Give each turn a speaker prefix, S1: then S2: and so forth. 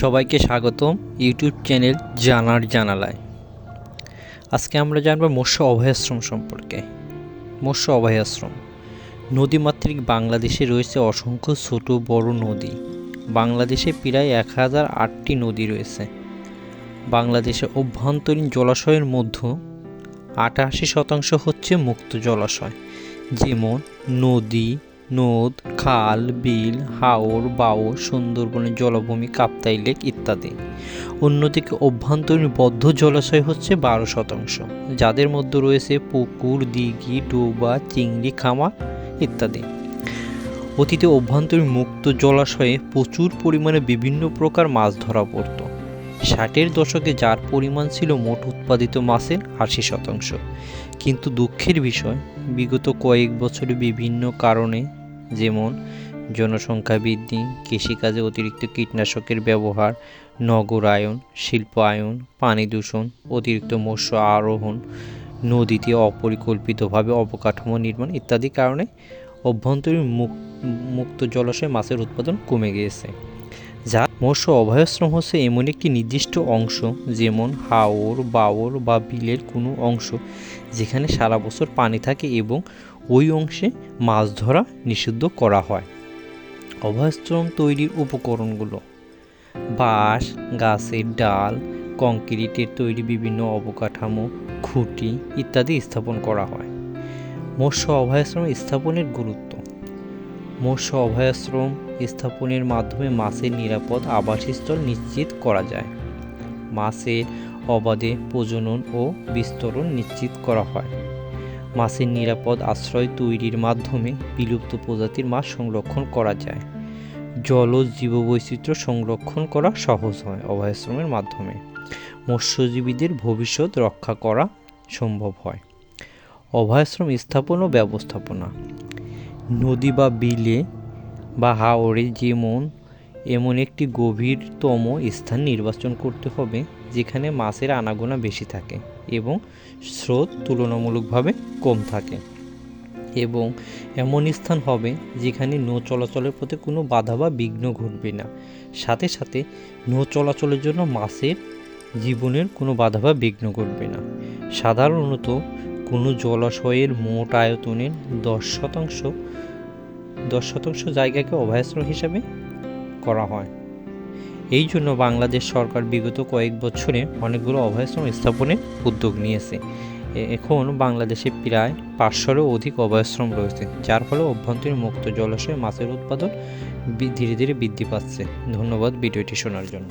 S1: সবাইকে স্বাগতম YouTube channel জানার জানালায়। আজকে আমরা জানব মৎস্য অভয়াশ্রম সম্পর্কে। মৎস্য অভয়াশ্রম। নদীমাতৃক বাংলাদেশে রয়েছে অসংখ্য ছোট বড় নদী। বাংলাদেশে প্রায় এক হাজার আটটি নদী রয়েছে। বাংলাদেশে অভ্যন্তরীণ জলাশয়ের মধ্যে আটাশি শতাংশ হচ্ছে মুক্ত জলাশয়, যেমন নদী নদ, খাল, বিল, হাওর বাওর সুন্দরবনের জলভূমি, কাপ্তাই লেক ইত্যাদি। অন্যদিকে অভ্যন্তরীণ বদ্ধ জলাশয় হচ্ছে বারো শতাংশ, যাদের মধ্যে রয়েছে পুকুর, দিঘি, ডোবা, চিংড়ি, খামা ইত্যাদি। অতীতে অভ্যন্তরীণ মুক্ত জলাশয়ে প্রচুর পরিমাণে বিভিন্ন প্রকার মাছ ধরা পড়তো। ষাটের দশকে যার পরিমাণ ছিল মোট উৎপাদিত মাছের আশি শতাংশ। কিন্তু দুঃখের বিষয়, বিগত কয়েক বছরে বিভিন্ন কারণে যেমন জনসংখ্যা বৃদ্ধি, কৃষিকাজে অতিরিক্ত কীটনাশকের ব্যবহার, নগরায়ন, শিল্পায়ন, পানি দূষণ, অতিরিক্ত মৎস্য আরোহণ, নদীতে অপরিকল্পিতভাবে অবকাঠামো নির্মাণ ইত্যাদি কারণে অভ্যন্তরীণ মুক- মুক্ত জলাশয়ে মাছের উৎপাদন কমে গিয়েছে যা মৎস্য অভয়াশ্রম হচ্ছে এমন একটি নির্দিষ্ট অংশ, যেমন হাওর, বাওর বা বিলের কোনো অংশ যেখানে সারা বছর পানি থাকে এবং ওই অংশে মাছ ধরা নিষিদ্ধ করা হয়। অভয়াশ্রম তৈরির উপকরণগুলো। বাঁশ, গাছের ডাল, কংক্রিটের তৈরি বিভিন্ন অবকাঠামো, খুঁটি ইত্যাদি স্থাপন করা হয়। মৎস্য অভয়াশ্রম স্থাপনের গুরুত্ব। মৎস্য অভয়াশ্রম স্থাপনের মাধ্যমে মাছের নিরাপদ আবাসস্থল নিশ্চিত করা যায়। মাছের অবাধে প্রজনন ও বিস্তরণ নিশ্চিত করা হয়। মাছের নিরাপদ আশ্রয় তৈরির মাধ্যমে বিলুপ্ত প্রজাতির মাছ সংরক্ষণ করা যায়। জলজ জীববৈচিত্র্য সংরক্ষণ করা সহজ হয় অভয়াশ্রমের মাধ্যমে। মৎস্যজীবীদের ভবিষ্যৎ রক্ষা করা সম্ভব হয়। অভয়াশ্রম স্থাপন ও ব্যবস্থাপনা। নদী বা বিলে বা হাওরে যেমন, এমন একটি গভীরতম স্থান নির্বাচন করতে হবে যেখানে মাছের আনাগোনা বেশি থাকে এবং স্রোত তুলনামূলকভাবে কম থাকে। এবং এমন স্থান হবে যেখানে নৌ চলাচলের প্রতি কোনো বাধা বা বিঘ্ন ঘটবে না। সাথে সাথে নৌ চলাচলের জন্য মাছের জীবনের কোনো বাধা বা বিঘ্ন ঘটবে না। সাধারণত কোনো জলাশয়ের মোট আয়তনের দশ শতাংশ দশ শতাংশ জায়গাকে অভয়াশ্রম হিসাবে করা হয়। এই জন্য বাংলাদেশ সরকার বিগত কয়েক বছরে অনেকগুলো অভয়াশ্রম স্থাপনে উদ্যোগ নিয়েছে। এখন বাংলাদেশে প্রায় পাঁচশোরও অধিক অভয়াশ্রম রয়েছে, যার ফলে অভ্যন্তরীণ মুক্ত জলাশয়ে মাছের উৎপাদন ধীরে ধীরে বৃদ্ধি পাচ্ছে। ধন্যবাদ ভিডিওটি শোনার জন্য।